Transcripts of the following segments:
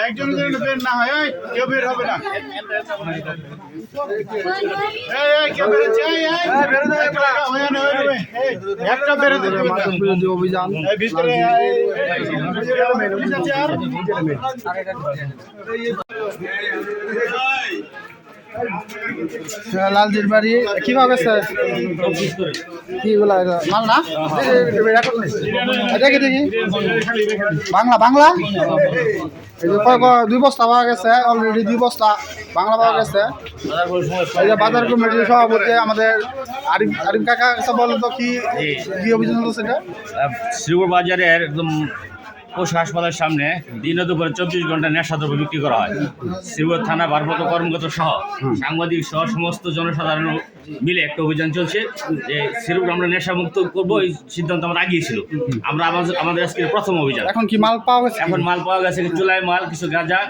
একজন বের না হয় কেউ বের হবে না হয়ে হয়ে একটা অভিযান ভিতরে আর? লালজির বাড়ি। কীভাবে স্যার? কি মাল না? দেখি দেখি। বাংলা বাংলা? দুই বস্তা পাওয়া গেছে অলরেডি দুই বস্তা বাংলা পাওয়া গেছে। এই যে বাজার কমিটির সভাপতি আমাদের আরিফ আরিফ কাকা বলেন তো কি চলছে শ্রীপুর বাজারের একদম পশু হাসপাতালের সামনে দিন দুপুরে চব্বিশ ঘণ্টা নেশা দ্রব্য বিক্রি করা হয়। শ্রীপুর থানা ভারপ্রাপ্ত কর্মকর্তা সহ সাংবাদিক সহ সমস্ত জনসাধারণ মিলে একটা অভিযান চলছে যে শ্রীপুর আমরা নেশা মুক্ত করব এই সিদ্ধান্ত আমরা আগিয়েছিল। আমরা আমাদের আমাদের আজকে প্রথম অভিযান। এখন কি মাল পাওয়া গেছে? এখন মাল পাওয়া গেছে চুলাই মাল কিছু গাঁজা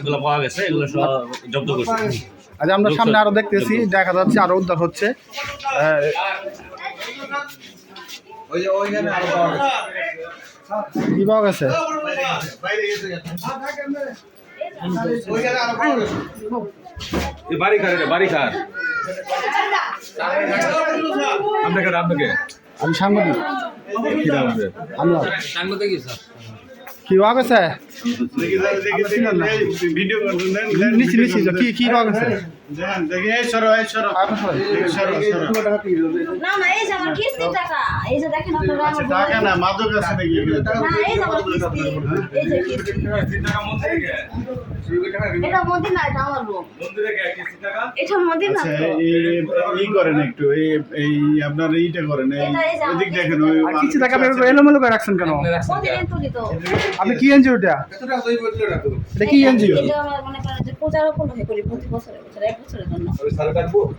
এগুলো পাওয়া গেছে এগুলো সব জব্দ করছে। আজ আমরা সামনে আরও দেখতেছি দেখা যাচ্ছে আরও উদ্ধার হচ্ছে। আহ, কি পাওয়া গেছে। আমি সাংবাদিক। কি আছে? পাওয়া গেছে নিচ্ছি নিচ্ছি কি কি পাওয়া গেছে আপনার আচ্ছা, আচ্ছা, এইটা করেন, দেখেন, এলোমেলো করে রাখছেন কেন আপনি কি এনজিও এটা কি এনজিও? মনে করেন যে পূজার উপলক্ষে করি প্রতি বছরে বছরে এক বছরের জন্য।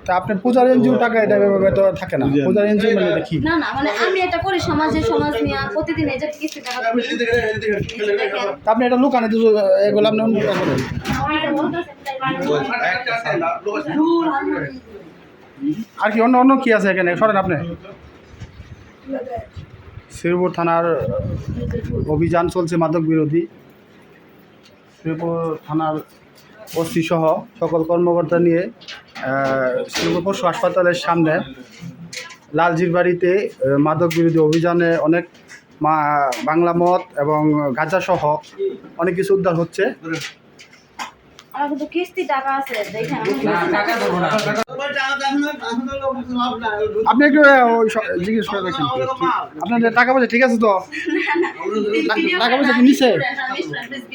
তা আপনার পূজার এনজিও টাকা এটা তো থাকে না। পূজার এনজিও মানে এটা কি? না না মানে আমি এটা করি সমাজে সমাজ নিয়ে প্রতিদিন এই যে কিস্তি টাকা তুলি। এই যে দেখেন তা আপনি এটা লুকানে এগুলো আপনি অন্য করেন আর কি অন্য অন্য কি আছে এখানে? সরেন আপনি। শ্রীপুর থানার অভিযান চলছে মাদক বিরোধী। শ্রীপুর থানার ওসি সহ সকল কর্মকর্তা নিয়ে শ্রীপুর পশু হাসপাতালের সামনে লালজির বাড়িতে মাদক বিরোধী অভিযানে অনেক মা বাংলা মদ এবং গাঁজা সহ অনেক কিছু উদ্ধার হচ্ছে। আমার কিন্তু কিস্তি টাকা আছে দেখেন আমি আপনি একটু ওই জিজ্ঞেস করে দেখেন। আপনার টাকা পয়সা ঠিক আছে তো? টাকা পয়সা কি নিছে?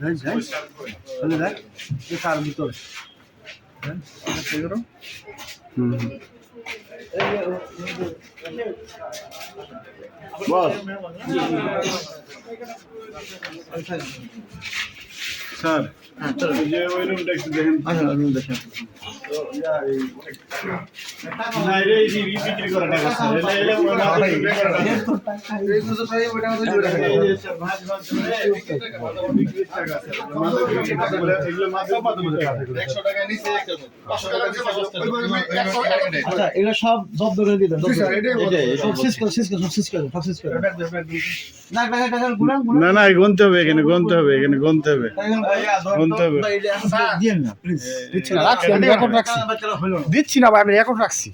একটু দেখেন না এটা এই যে বিক্রি করা টাকা স্যার এটা এটা ওই রুমটা একটু করা টাকা। রুম যে স্যার। আচ্ছা এগুলো সব জব্দ করে দিতেন সব শেষ করে শেষ করে সব শেষ করে সব শেষ করে না না গুনতে হবে এখানে গুনতে হবে এখানে গুনতে হবে গুনতে হবে দিয়েন না প্লিজ রাখছি রাখছি। দিচ্ছি না ভাই আমি রেকর্ড রাখছি।